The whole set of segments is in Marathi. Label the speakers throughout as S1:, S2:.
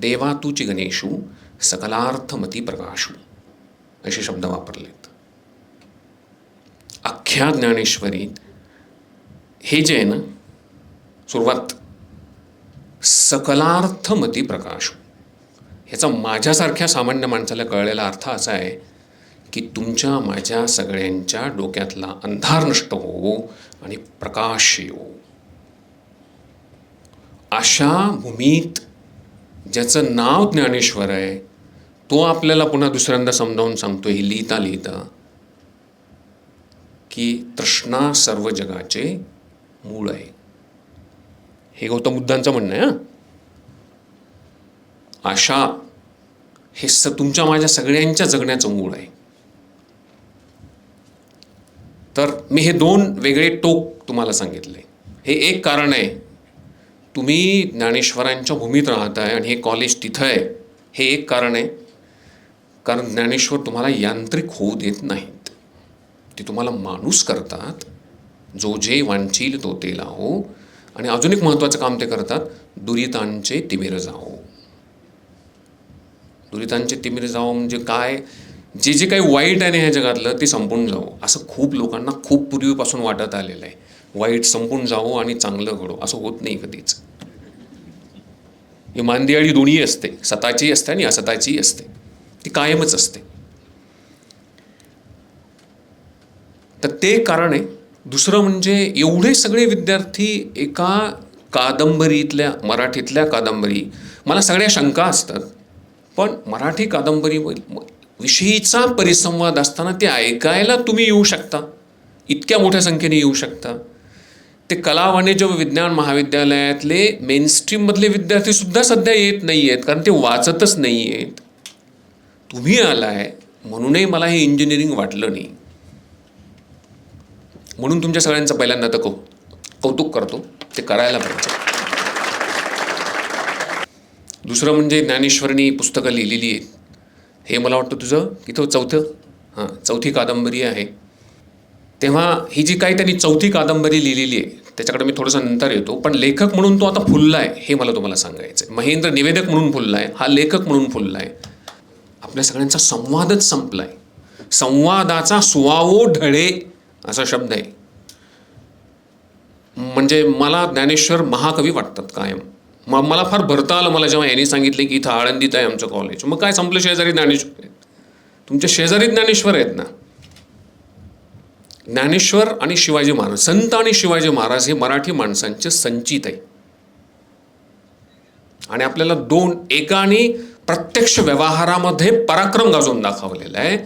S1: देवा तुची गणेशू सकलार्थमती प्रकाशू असे शब्द वापरलेत. अख्ख्या ज्ञानेश्वरीत हे जे आहे ना सुरुवात सकलार्थमती प्रकाशू ह्याचा माझ्यासारख्या सामान्य माणसाला कळलेला अर्थ असा आहे की तुमच्या माझ्या सगळ्यांच्या डोक्यातला अंधार नष्ट हो आणि प्रकाश येऊ अशा भूमीत ज्याचं नाव ज्ञानेश्वर आहे तो आपल्याला पुन्हा दुसऱ्यांदा समजावून सांगतो हे लिहिता लिहिता. की तृष्णा सर्व जगाचे मूळ आहे. हे गौतम बुद्धांचं म्हणणं आहे हा. आशा हे स तुमच्या माझ्या सगळ्यांच्या जगण्याचं मूळ आहे. तर मी हे दोन वेगळे टोक तुम्हाला सांगितले. हे एक कारण आहे तुम्ही ज्ञानेश्वरांच्या भूमीत राहत आहे आणि हे कॉलेज तिथं आहे हे एक कारण आहे. कारण ज्ञानेश्वर तुम्हाला यांत्रिक होऊ देत नाहीत. ते तुम्हाला माणूस करतात जो जे वांचील तो ते लावो आणि अजून एक महत्त्वाचं काम ते करतात दुरितांचे तिमिर जाओ दुरितांचे तिमिर जाओ म्हणजे काय? जे जे काही वाईट आहे ना ह्या जगातलं ते संपून जावो. असं खूप लोकांना खूप पूर्वीपासून वाटत आलेलं आहे. वाईट संपून जावो आणि चांगलं घडो. असं होत नाही कधीच. ही मानदियाळी दोन्ही असते. सताची असते आणि असताची असते. ती कायमच असते. तर ते कारण. आहे दुसरं म्हणजे एवढे सगळे विद्यार्थी एका कादंबरीतल्या मराठीतल्या कादंबरी. मला सगळ्या शंका असतात. पण मराठी कादंबरी विषयीचा परिसंवाद असताना ते ऐकायला तुम्ही येऊ शकता. इतक्या मोठ्या संख्येने येऊ शकता. ते कला वाणिज्य व विज्ञान महाविद्यालयातले मेनस्ट्रीममधले विद्यार्थीसुद्धा सध्या येत नाही आहेत कारण ते वाचतच नाही आहेत तुम्ही आलाय म्हणूनही मला हे इंजिनिअरिंग वाटलं नाही. म्हणून तुमच्या सगळ्यांचं पहिल्यांदा तर कौ कौतुक करतो ते करायला पाहिजे. दुसरं म्हणजे ज्ञानेश्वरनी पुस्तकं लिहिलेली आहेत. हे मला वाटतं तुझं इथं चौथं? हां चौथी कादंबरी आहे. तेव्हा ही जी काही त्यांनी चौथी कादंबरी लिहिलेली आहे त्याच्याकडे मी थोडंसं नंतर येतो पण लेखक म्हणून तो आता फुलला आहे हे मला तुम्हाला सांगायचं आहे महेंद्र निवेदक म्हणून फुलला आहे हा लेखक म्हणून फुलला आहे. आपल्या सगळ्यांचा संवादच संपला आहे संवादाचा सुवावो ढळे असा शब्द आहे. म्हणजे मला ज्ञानेश्वर महाकवी वाटतात कायम. मग मला फार भरता आलं मला जेव्हा यांनी सांगितले की इथं आळंदीत आहे आमचं कॉलेज मग काय संपलं शेजारी ज्ञानेश्वर? आहेत तुमच्या शेजारी ज्ञानेश्वर आहेत ना. ज्ञानेश्वर आणि शिवाजी महाराज संत आणि शिवाजी महाराज हे मराठी माणसांचे संचित आहे. आणि आपल्याला दोन एकाने प्रत्यक्ष व्यवहारामध्ये पराक्रम गाजवून दाखवलेला आहे.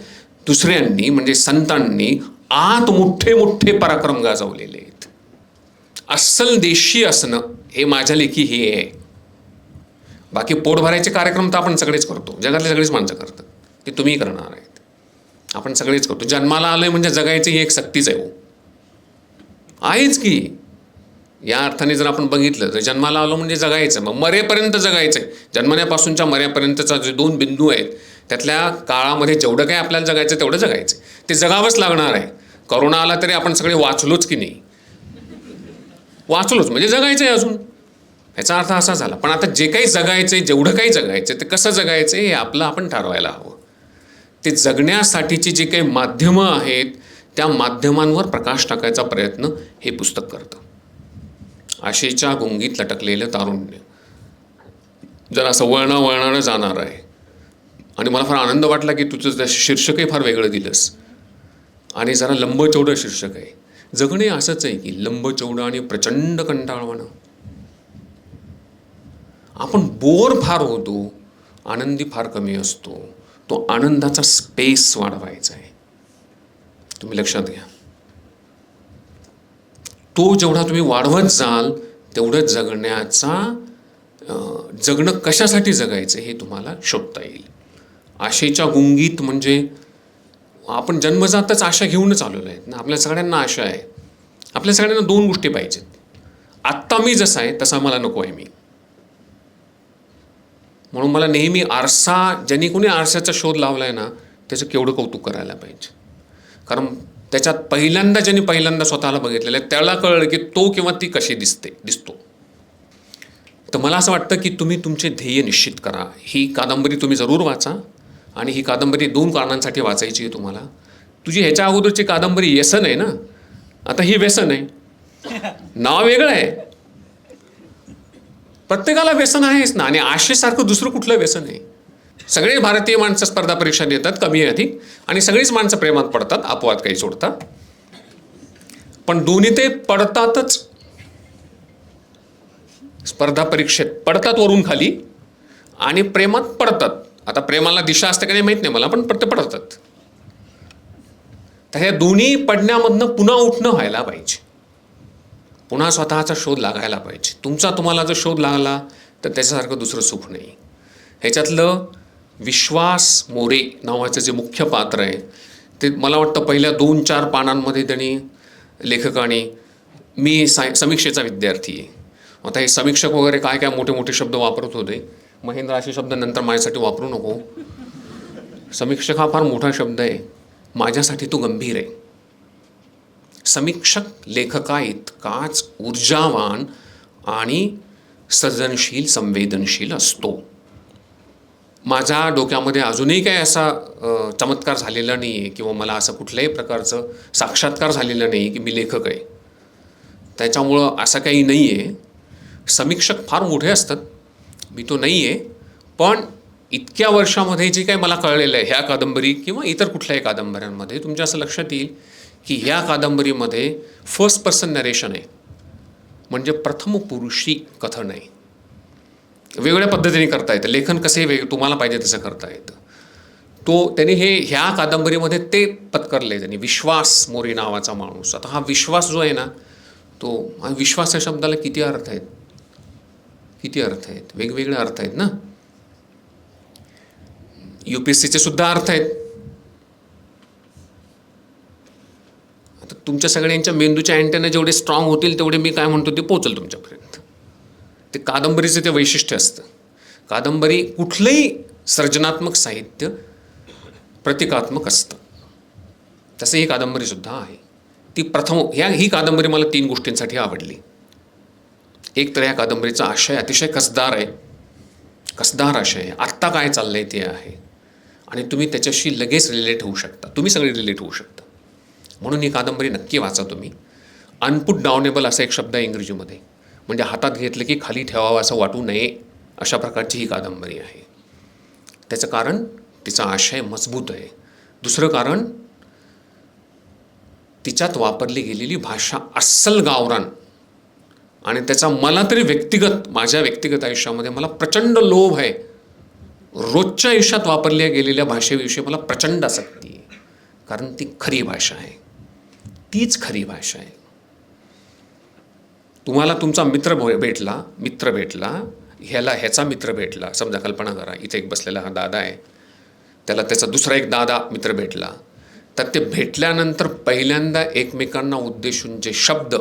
S1: दुसऱ्यांनी म्हणजे संतांनी आत मोठे मोठे पराक्रम गाजवलेले आहेत. अस्सल देशी असणं हे माझ्या लेखी हे आहे. बाकी पोट भरायचे कार्यक्रम तर आपण सगळेच करतो. जगातले सगळेच माणसं करतात. ते तुम्ही करणार आहे आपण सगळेच करतो. जन्माला आलोय म्हणजे जगायची ही एक सक्तीच आहे हो. आहेच की. या अर्थाने जर आपण बघितलं तर जन्माला आलो म्हणजे जगायचं मग मरेपर्यंत जगायचं आहे. जन्मण्यापासूनच्या मरेपर्यंतचा जे दोन बिंदू आहेत त्यातल्या काळामध्ये जेवढं काही आपल्याला जगायचं तेवढं जगायचं ते जगावंच लागणार आहे. करोना आला तरी आपण सगळे वाचलोच की नाही? वाचलोच. म्हणजे जगायचं आहे अजून. ह्याचा अर्थ असा झाला. पण आता जे काही जगायचं आहे जेवढं काही जगायचं ते कसं जगायचं हे आपलं आपण ठरवायला हवं. ते जगण्यासाठीची जी काही माध्यमं आहेत त्या माध्यमांवर प्रकाश टाकायचा प्रयत्न हे पुस्तक करतं. आशेच्या गुंगीत लटकलेलं तारुण्य. जरा असं वळणं वळणानं जाणार आहे आणि मला फार आनंद वाटला की तुझं त्या शीर्षकही फार वेगळं दिलंस आणि जरा लंबचौडं शीर्षक आहे. जगणे असंच आहे की लंबचौडं आणि प्रचंड कंटाळवाणं. आपण बोर फार होतो आनंदी फार कमी असतो. तो आनंदाचा स्पेस वाढवायचा आहे. तुम्ही लक्षात घ्या. तो जेवढा तुम्ही वाढवत जाल तेवढं जगण्याचा जगणं कशासाठी जगायचं हे तुम्हाला शोधता येईल. आशेच्या गुंगीत म्हणजे आपण जन्मजातच आशा घेऊनच आलेलो आहेत ना आपल्या सगळ्यांना आशा आहे. आपल्या सगळ्यांना दोन गोष्टी पाहिजेत. आत्ता मी जसा आहे तसा मला नको आहे मी. म्हणून मला नेहमी आरसा ज्यांनी कोणी आरशाचा शोध लावला आहे ना त्याचं केवढं कौतुक करायला पाहिजे. कारण त्याच्यात पहिल्यांदा ज्यांनी पहिल्यांदा स्वतःला बघितलेलं आहे त्याला कळलं की तो किंवा ती कशी दिसते दिसतो. तर मला असं वाटतं की तुम्ही तुमचे ध्येय निश्चित करा. ही कादंबरी तुम्ही जरूर वाचा आणि ही कादंबरी दोन कारणांसाठी वाचायची आहे तुम्हाला. तुझी ह्याच्या अगोदरची कादंबरी व्यसन आहे ना? आता ही व्यसन आहे. नाव वेगळं आहे. प्रत्येकाला व्यसन आहेच ना. आणि आशेसारखं दुसरं कुठलं व्यसन आहे सगळे भारतीय माणसं स्पर्धा परीक्षा देतात कमी अधिक. आणि सगळीच माणसं प्रेमात पडतात अपवाद काही सोडतात पण दोन्ही ते पडतातच. स्पर्धा परीक्षेत पडतात वरून खाली आणि प्रेमात पडतात. आता प्रेमाला दिशा असते का नाही माहीत नाही मला पण ते पडतात. तर ह्या दोन्ही पडण्यामधनं पुन्हा उठणं व्हायला पाहिजे. पुन्हा स्वतःचा शोध लागायला पाहिजे. तुमचा तुम्हाला जर शोध लागला तर त्याच्यासारखं दुसरं सुख नाही. ह्याच्यातलं विश्वास मोरे नावाचं जे मुख्य पात्र आहे ते मला वाटतं पहिल्या दोन चार पानांमध्ये त्यांनी लेखकाने मी साय समीक्षेचा विद्यार्थी आहे. आता हे समीक्षक वगैरे काय काय मोठे मोठे शब्द वापरत होते महेंद्र असे शब्द नंतर माझ्यासाठी वापरू नको. समीक्षक हा फार मोठा शब्द आहे. माझ्यासाठी तो गंभीर आहे. समीक्षक लेखका इतकाच ऊर्जावान आणि सर्जनशील संवेदनशील असतो. माझ्या डोक्यामध्ये अजूनही काही असा चमत्कार झालेला नाही आहे किंवा मला असं कुठल्याही प्रकारचं साक्षात्कार झालेलं नाही की मी लेखक आहे. त्याच्यामुळं असं काही नाही आहे समीक्षक फार मोठे असतात. मी तो नाही आहे पण इतक्या वर्षामध्ये जे काही मला कळलेलं आहे ह्या कादंबरी किंवा इतर कुठल्याही कादंबऱ्यांमध्ये तुमच्या असं लक्षात येईल की ह्या कादंबरीमध्ये फर्स्ट पर्सन नरेशन आहे. म्हणजे प्रथम पुरुषी कथन आहे. वेगवेगळ्या पद्धतीने करता येतं. लेखन कसे वेग तुम्हाला पाहिजे तसं करता येतं. तो त्यांनी हे ह्या कादंबरीमध्ये ते पत्करले त्यांनी. विश्वास मोरी नावाचा माणूस. आता हा विश्वास जो आहे ना तो विश्वास या शब्दाला किती अर्थ आहेत? किती अर्थ आहेत? वेगवेगळे अर्थ आहेत ना? यू पी एस सीचे सुद्धा अर्थ आहेत. तर तुमच्या सगळ्यांच्या मेंदूच्या अँटेना जेवढे स्ट्रॉंग होतील तेवढे मी काय म्हणतो ते पोचल तुमच्यापर्यंत. ते कादंबरीचं ते वैशिष्ट्य असतं. कादंबरी कुठलंही सर्जनात्मक साहित्य प्रतिकात्मक असतं. तसं ही कादंबरीसुद्धा आहे. ती प्रथम ह्या ही कादंबरी मला तीन गोष्टींसाठी आवडली. एक तर या कादंबरीचा आशय अतिशय कसदार आहे. कसदार आशय आहे. आत्ता काय चाललं आहे ते आहे. आणि तुम्ही त्याच्याशी लगेच रिलेट होऊ शकता. तुम्ही सगळे रिलेट होऊ शकता. म्हणून ही कादंबरी नक्की वाचा तुम्ही. अनपुट डाउनेबल असा एक शब्द आहे इंग्रजीमध्ये. म्हणजे हातात घेतलं की खाली ठेवावं असं वाटू नये अशा प्रकारची ही कादंबरी आहे. त्याचं कारण तिचा आशय मजबूत आहे. दुसरं कारण तिच्यात वापरली गेलेली भाषा अस्सल गावरान. आणि त्याचा मला तरी व्यक्तिगत माझ्या व्यक्तिगत आयुष्यामध्ये मला प्रचंड लोभ आहे. रोजच्या आयुष्यात वापरल्या गेलेल्या भाषेविषयी मला प्रचंड आसक्ती आहे. कारण ती खरी भाषा आहे. तीच खरी भाषा आहे. तुम्हाला तुमचा मित्र भेटला मित्र भेटला ह्याला ह्याचा मित्र भेटला. समजा कल्पना करा इथे एक बसलेला हा दादा आहे. त्याला त्याचा दुसरा एक दादा मित्र भेटला. तर ते भेटल्यानंतर पहिल्यांदा एकमेकांना उद्देशून जे शब्द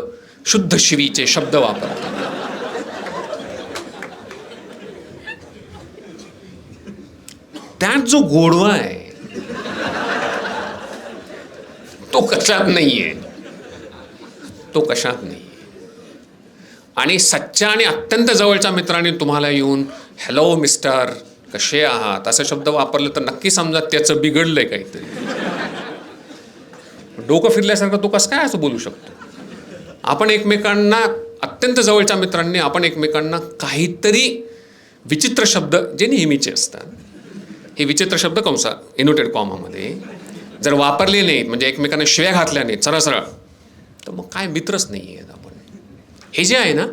S1: शुद्ध शिवीचे शब्द वापरतात. त्यात जो गोडवा आहे तो कशात नाहीये? तो कशात नाही आणि सच्च्या आणि अत्यंत जवळच्या मित्राने तुम्हाला येऊन हॅलो मिस्टर कसे आहात? असा शब्द वापरले तर नक्की समजा त्याचं बिघडलंय काहीतरी. डोकं फिरल्यासारखं तो कसं काय असं बोलू शकतो? आपण एकमेकांना अत्यंत जवळच्या मित्रांनी आपण एकमेकांना काहीतरी विचित्र शब्द जे नेहमीचे असतात. हे विचित्र शब्द कंसा इनोटेड कॉमामध्ये जर वापरले नाहीत म्हणजे एकमेकांना शिव्या घातल्या नाहीत सरळ सरळ तर मग काय मित्रच नाही आहेत आपण. हे जे आहे ना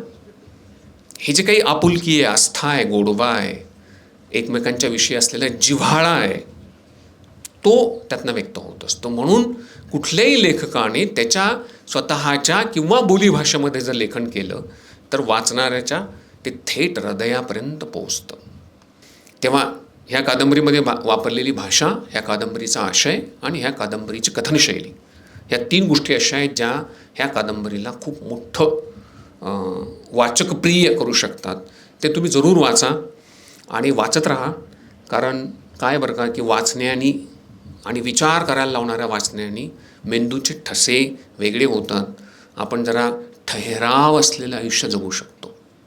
S1: हे जे काही आपुलकी आहे आस्था आहे गोडवा आहे एकमेकांच्या विषयी असलेला जिव्हाळा आहे तो त्यातनं व्यक्त होत असतो. म्हणून कुठल्याही लेखकाने त्याच्या स्वतःच्या किंवा बोलीभाषेमध्ये जर लेखन केलं तर वाचणाऱ्याच्या ते थेट हृदयापर्यंत पोचतं तेव्हा ह्या कादंबरीमध्ये भा वापरलेली भाषा ह्या कादंबरीचा आशय आणि ह्या कादंबरीची कथनशैली. ह्या तीन गोष्टी अशा आहेत ज्या ह्या कादंबरीला खूप मोठं वाचकप्रिय करू शकतात. ते तुम्ही जरूर वाचा आणि वाचत राहा. कारण काय बरं का की वाचण्यानी आणि विचार करायला लावणाऱ्या वाचण्यानी मेंदूचे ठसे वेगळे होतात. आपण जरा ठहराव असलेलं आयुष्य जगू शकतो.